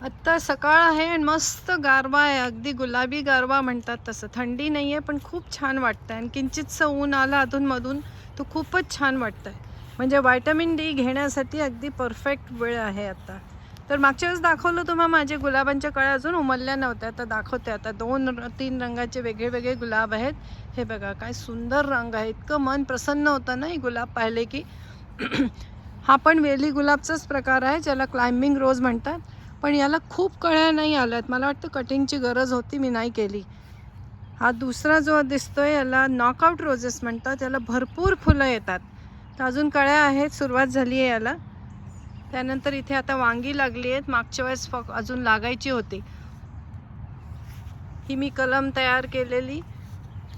आत्ता सकाळ आहे आणि मस्त गारवा आहे. अगदी गुलाबी गारवा म्हणतात तसं. थंडी नाही आहे पण खूप छान वाटतं आहे आणि किंचितसं ऊन आलं अधूनमधून तो खूपच छान वाटतं आहे म्हणजे व्हायटमिन डी घेण्यासाठी अगदी परफेक्ट वेळ आहे आता. तर मागच्या वेळेस दाखवलं तुम्हाला माझे गुलाबांच्या कळ्या अजून उमलल्या नव्हत्या. आता दाखवते. आता दोन तीन रंगाचे वेगळे वेगळे गुलाब आहेत. हे बघा काय सुंदर रंग आहे. इतकं मन प्रसन्न होतं ना हे गुलाब पाहिले की. हा पण वेली गुलाबचाच प्रकार आहे ज्याला क्लाइम्बिंग रोज म्हणतात. पण याला खूप कळ्या नाही आल्यात. मला वाटतं कटिंगची गरज होती मी नाही केली. हा दुसरा जो दिसतोय याला नॉकआउट रोजेस म्हणतात. याला भरपूर फुलं येतात. तर अजून कळ्या आहेत सुरुवात झाली आहे याला. त्यानंतर इथे आता वांगी लागली आहेत. मागच्या वेळेस फक अजून लागायची होती. ही मी कलम तयार केलेली.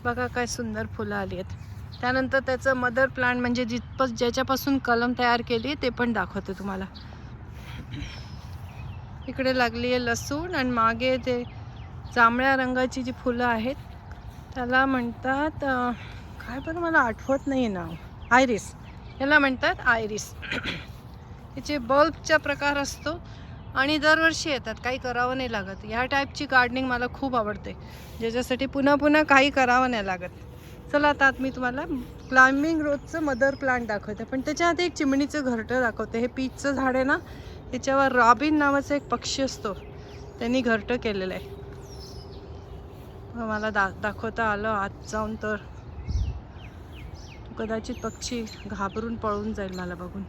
बघा काय सुंदर फुलं आली आहेत. त्यानंतर त्याचं मदर प्लांट म्हणजे जिथप ज्याच्यापासून कलम तयार केली ते पण दाखवते तुम्हाला. इकडे लागली आहे लसूण आणि मागे ते जांभळ्या रंगाची जी फुलं आहेत त्याला म्हणतात काय बरं मला आठवत नाही आहे नाव. आयरिस. याला म्हणतात आयरिस. त्याचे बल्बचा प्रकार असतो आणि दरवर्षी येतात काही करावं नाही लागत. ह्या टाईपची गार्डनिंग मला खूप आवडते. ज्याच्यासाठी पुन्हा पुन्हा काही करावं नाही लागत. चला आता मी तुम्हाला क्लाइम्बिंग रोजचं मदर प्लांट दाखवते. पण त्याच्या आधी एक चिमणीचं घरटं दाखवते. हे पीचचं झाड आहे ना त्याच्यावर रॉबिन नावाचा एक पक्षी असतो. त्यांनी घरटं केलेलं आहे. मग मला दा दाखवता आलं आत जाऊन तर. कदाचित पक्षी घाबरून पळून जाईल मला बघून.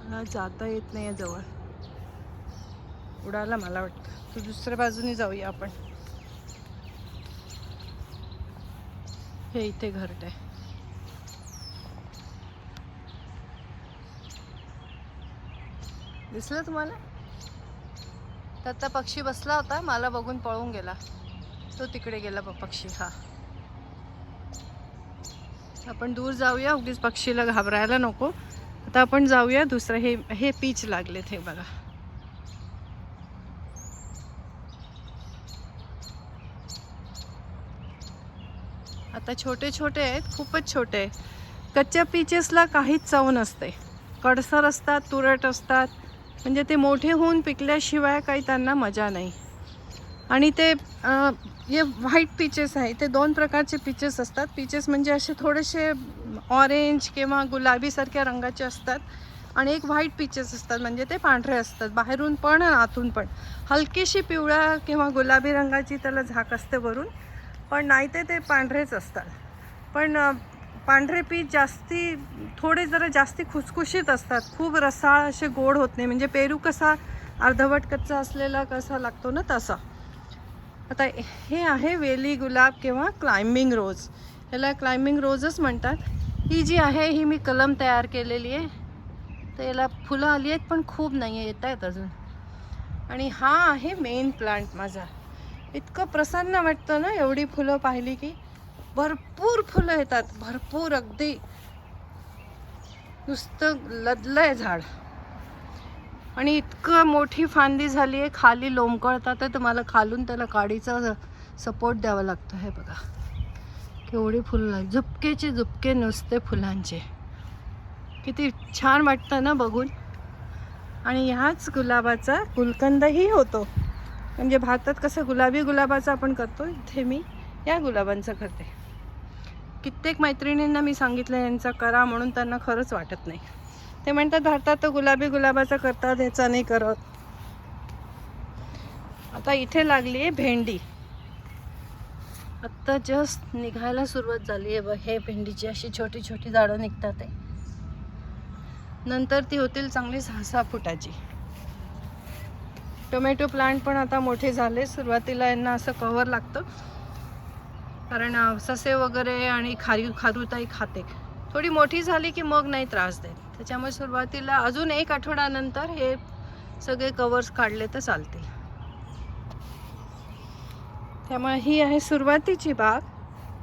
मला जाता येत नाही आहे जवळ उडाला मला वाटतं. तू दुसऱ्या बाजूने जाऊया आपण. हे इथे घरट आहे दिसलं तुम्हाला? तर त्या पक्षी बसला होता मला बघून पळून गेला. तो तिकडे गेला पक्षी हा. आपण दूर जाऊया उगीच पक्षीला घाबरायला नको. आता आपण जाऊया दुसरं हे हे पीच लागलेत हे बघा. आता छोटे छोटे आहेत खूपच छोटे आहे कच्च्या पीचेसला काहीच चव नसते. कडसर असतात तुरट असतात. म्हणजे ते मोठे होऊन पिकल्याशिवाय काही त्यांना मजा नाही. आणि ते हे व्हाईट पीचेस आहे ते दोन प्रकारचे पीचेस असतात. पीचेस म्हणजे असे थोडेसे ऑरेंज किंवा गुलाबीसारख्या रंगाचे असतात. आणि एक व्हाईट पीचेस असतात म्हणजे ते पांढरे असतात. बाहेरून पण आतून पण. हलकीशी पिवळ्या किंवा गुलाबी रंगाची त्याला झाक असते वरून. पण नाही ते ते पांढरेच असतात. पण पांढरे पीठ जास्ती थोडे जरा जास्ती खुसखुशीत असतात. खूप रसाळ असे गोड होत नाही. म्हणजे पेरू कसा अर्धवट कच्चा असलेला कसा लागतो ना तसा. आता हे आहे वेली गुलाब किंवा क्लाइम्बिंग रोज याला क्लाइम्बिंग रोजच म्हणतात. ही जी आहे ही मी कलम तयार केलेली आहे. तर याला फुलं आली आहेत पण खूप नाही आहे येत आहेत अजून. आणि हा आहे मेन प्लांट माझा. इतकं प्रसन्न वाटतं ना एवढी फुलं पाहिली की. भरपूर फुलं येतात भरपूर अगदी. नुसतं लदलंय झाड. आणि इतकं मोठी फांदी झाली आहे खाली लोंबकळतात तर मला खालून त्याला काडीचा सपोर्ट द्यावा लागतो. हे बघा. केवढी फुलं झुपकेचे झुपके नुसते फुलांचे. किती छान वाटतं ना बघून. आणि ह्याच गुलाबाचा गुलकंदही होतो. म्हणजे भारतात कसं गुलाबी गुलाबाचं आपण करतो इथे मी या गुलाबांचं करते. कित्येक मैत्रिणींना मी सांगितलं यांचा करा म्हणून त्यांना खरंच वाटत नाही. ते म्हणतात भारतात तर गुलाबी गुलाबाचा करतात ह्याचा नाही करत. आता इथे लागली आहे भेंडी. आत्ता जस्ट निघायला सुरुवात झाली आहे हे भेंडीची अशी छोटी छोटी झाडं निघतात आहे. नंतर ती होतील चांगली सहा सहा फुटाची. टोमॅटो प्लांट पण आता मोठे झाले. सुरुवातीला यांना असं कव्हर लागतं. कारण ससे वगैरे आणि खारी खारुताई खाते. थोडी मोठी झाली की मग नाही त्रास देत. त्याच्यामुळे सुरुवातीला अजून एक आठवड्यानंतर हे सगळे कवर्स काढले तर चालतील. त्यामुळे ही आहे सुरुवातीची बाग.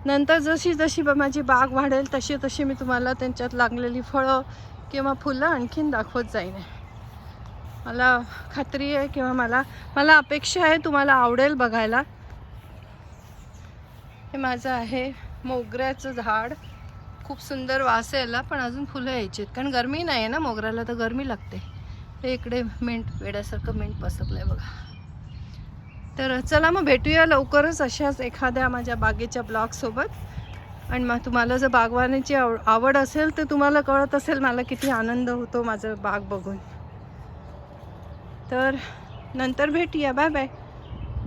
नंतर जशी जशी ब- माझी बाग वाढेल तशी तशी मी तुम्हाला त्यांच्यात लागलेली फळं किंवा फुलं आणखीन दाखवत जाईन. मला खात्री आहे किंवा मला मला अपेक्षा आहे तुम्हाला आवडेल बघायला. हे माझं आहे मोगऱ्याचं झाड. खूप सुंदर वास यायला पण अजून फुलं यायची कारण गरमी नाही आहे ना मोगऱ्याला तर गरमी लागते. हे इकडे मेंट वेड्यासारखं मेंट पसरलं आहे बघा. तर चला मग भेटूया लवकरच अशाच एखाद्या माझ्या बागेच्या ब्लॉगसोबत आणि मग तुम्हाला जर बागवानीची आव आवड असेल तर तुम्हाला कळत असेल मला किती आनंद होतो माझं बाग बघून. तर नंतर भेटूया. Bye bye.